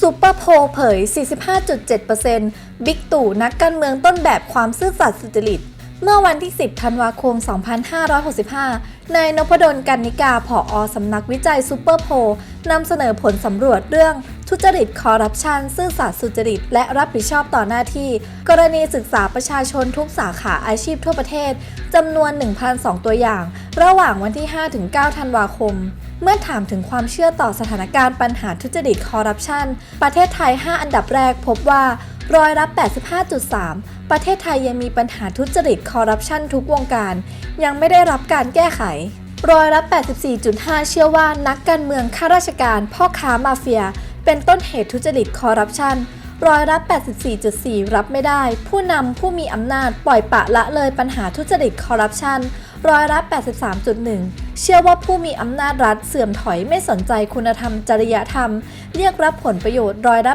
ซูเปอร์โพเผย 45.7%บิ๊กตู่นักการเมืองต้นแบบความซื่อสัตย์สุจริต เมื่อวันที่ 10 ธันวาคม 2565 นายนพดลกันนิกา ผออสำนักวิจัยซูเปอร์โพนำเสนอผลสำรวจเรื่อง ทุจริตคอร์รัปชัน ซื่อสัตย์สุจริต และรับผิดชอบต่อหน้าที่ กรณีศึกษาประชาชนทุกสาขาอาชีพทั่วประเทศจำนวน 1,002 ตัวอย่าง ระหว่างวันที่ 5-9 ธันวาคม เมื่อถามถึงความเชื่อต่อสถานการณ์ปัญหาทุจริตคอร์รัปชัน ประเทศไทย 5 อันดับแรกพบว่าร้อยละ85.3 ประเทศไทยยังมีปัญหาทุจริตคอร์รัปชันทุกวงการ ยังไม่ได้รับการแก้ไขร้อยละ84.5 เชื่อว่านักการเมืองข้าราชการ พ่อค้ามาเฟีย เป็นต้นเหตุทุจริตคอร์รัปชัน ร้อยละ84.4 รับไม่ได้ ผู้นำผู้มีอำนาจปล่อยปะละเลยปัญหาทุจริตคอร์รัปชันร้อยละ83.1 เชื่อว่าผู้มีอำนาจรัฐเสื่อมถอยไม่สนใจคุณธรรมจริยธรรม เรียกรับผลประโยชน์ร้อยละ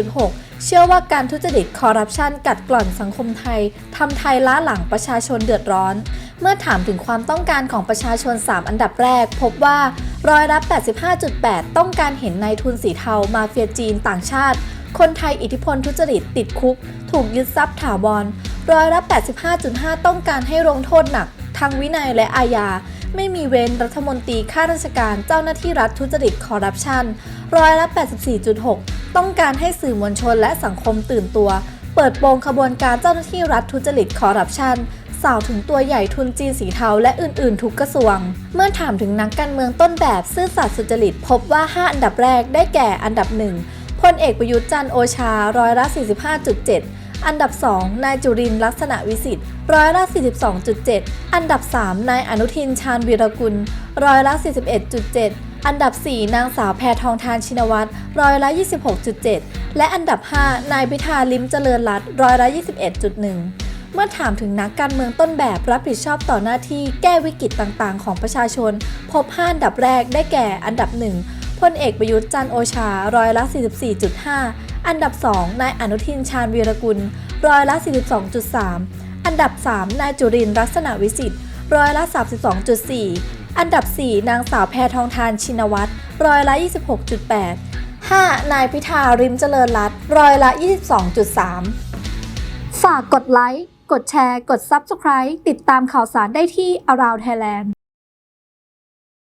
82.6 เชื่อว่าการทุจริตคอร์รัปชันกัดกร่อนสังคมไทยทำไทยล้าหลังประชาชนเดือดร้อน เมื่อถามถึงความต้องการของประชาชน 3 อันดับแรก พบว่าร้อยละ85.8 ต้องการเห็นนายทุนสีเทามาเฟียจีนต่างชาติ คนไทยอิทธิพลทุจริตติดคุก ถูกยึดทรัพย์ถาวรร้อยละ85.5 ต้องการให้ลงโทษหนักทางวินัยและอาญา ไม่มีเว้นรัฐมนตรีข้าราชการเจ้าหน้าที่รัฐทุจริตคอร์รัปชันร้อยละ84.6 ต้องการให้สื่อมวลชนและสังคมตื่นตัว เปิดโปงขบวนการเจ้าหน้าที่รัฐทุจริตคอร์รัปชันสาวถึงตัวใหญ่ทุนจีนสีเทาและอื่นๆ ทุกกระทรวง เมื่อถามถึงนักการเมืองต้นแบบซื่อสัตย์สุจริตพบว่า 5 อันดับแรกได้แก่อันดับ1พ ลเอกประยุทธ์จันโอชาร้อยละ 45.7 อันดับ 2 นายจุรินลักษณะวิสิทธิ์ร้อยละ 42.7 อันดับ 3 นายอนุทินชาญวีรกุล ร้อยละ 41.7 อันดับ 4 นางสาวแพทองทานชินวัตรร้อยละ 26.7 และอันดับ 5 นายพิธาลิมเจริญรัตร้อยละ 21.1เมื่อถามถึงนักการเมืองต้นแบบรับผิดชอบต่อหน้าที่แก้วิกฤตต่างๆ ของประชาชน พบ 5 อันดับแรกได้แก่อันดับ 1 พลเอกประยุทธ์จันโอชาร้อยละ 44.5 อันดับ 2 นายอนุทินชาญวีรกุล ร้อยละ 42.3 อันดับ 3 นายจุรินร์ลักษณะวิสิทธิ์ร้อยละ 32.4 อันดับ 4 นางสาวแพทองทานชินวัตรร้อยละ 26.8 5. นายพิธาริมเจริญรัตร้อยละ 22.3 ฝากกดไลค์ กดแชร์ กด Subscribe ติดตามข่าวสารได้ที่ Around Thailand